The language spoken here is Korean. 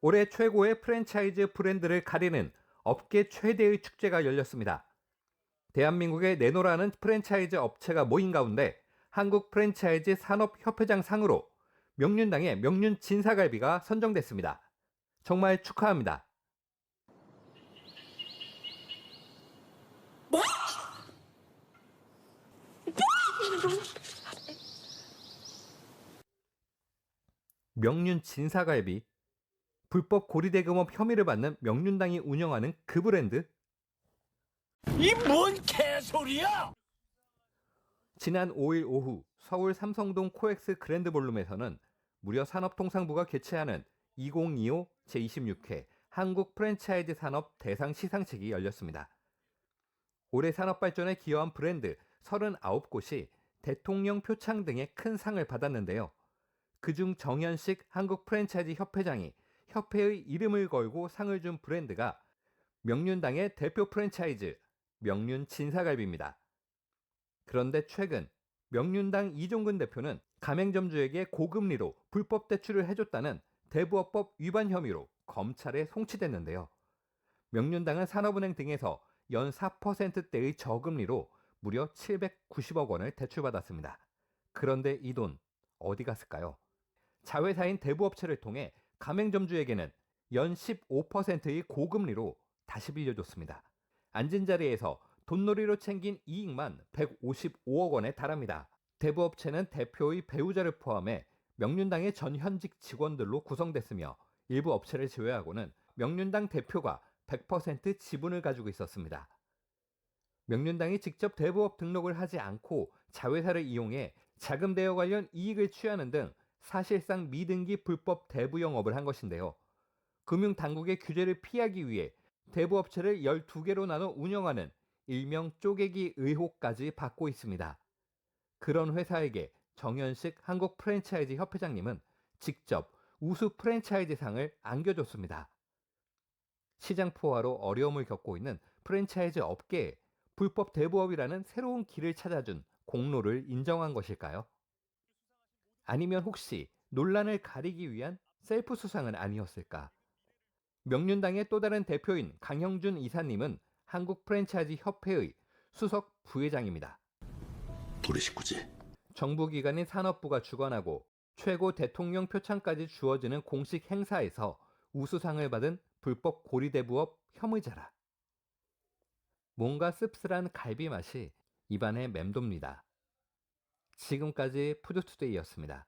올해 최고의 프랜차이즈 브랜드를 가리는 업계 최대의 축제가 열렸습니다. 대한민국에 내노라는 프랜차이즈 업체가 모인 가운데 한국 프랜차이즈 산업협회장 상으로 명륜당의 명륜 진사갈비가 선정됐습니다. 정말 축하합니다. 명륜 진사갈비 불법 고리대금업 혐의를 받는 명륜당이 운영하는 그 브랜드 이 뭔 개소리야! 지난 5일 오후 서울 삼성동 코엑스 그랜드 볼룸에서는 무려 산업통상부가 개최하는 2025 제26회 한국 프랜차이즈 산업 대상 시상식이 열렸습니다. 올해 산업 발전에 기여한 브랜드 39곳이 대통령 표창 등의 큰 상을 받았는데요. 그중 정현식 한국 프랜차이즈 협회장이 협회의 이름을 걸고 상을 준 브랜드가 명륜당의 대표 프랜차이즈 명륜 진사갈비입니다. 그런데 최근 명륜당 이종근 대표는 가맹점주에게 고금리로 불법 대출을 해줬다는 대부업법 위반 혐의로 검찰에 송치됐는데요. 명륜당은 산업은행 등에서 연 4%대의 저금리로 무려 790억 원을 대출받았습니다. 그런데 이 돈 어디 갔을까요? 자회사인 대부업체를 통해 가맹점주에게는 연 15%의 고금리로 다시 빌려줬습니다. 앉은 자리에서 돈놀이로 챙긴 이익만 155억 원에 달합니다. 대부업체는 대표의 배우자를 포함해 명륜당의 전 현직 직원들로 구성됐으며 일부 업체를 제외하고는 명륜당 대표가 100% 지분을 가지고 있었습니다. 명륜당이 직접 대부업 등록을 하지 않고 자회사를 이용해 자금 대여 관련 이익을 취하는 등 사실상 미등기 불법 대부 영업을 한 것인데요. 금융당국의 규제를 피하기 위해 대부업체를 12개로 나눠 운영하는 일명 쪼개기 의혹까지 받고 있습니다. 그런 회사에게 정현식 한국 프랜차이즈 협회장님은 직접 우수 프랜차이즈 상을 안겨줬습니다. 시장 포화로 어려움을 겪고 있는 프랜차이즈 업계에 불법 대부업이라는 새로운 길을 찾아준 공로를 인정한 것일까요? 아니면 혹시 논란을 가리기 위한 셀프 수상은 아니었을까? 명륜당의 또 다른 대표인 강형준 이사님은 한국 프랜차이즈 협회의 수석 부회장입니다. 우리 식구지. 정부 기관인 산업부가 주관하고 최고 대통령 표창까지 주어지는 공식 행사에서 우수상을 받은 불법 고리대부업 혐의자라. 뭔가 씁쓸한 갈비 맛이 입안에 맴돕니다. 지금까지 푸드투데이였습니다.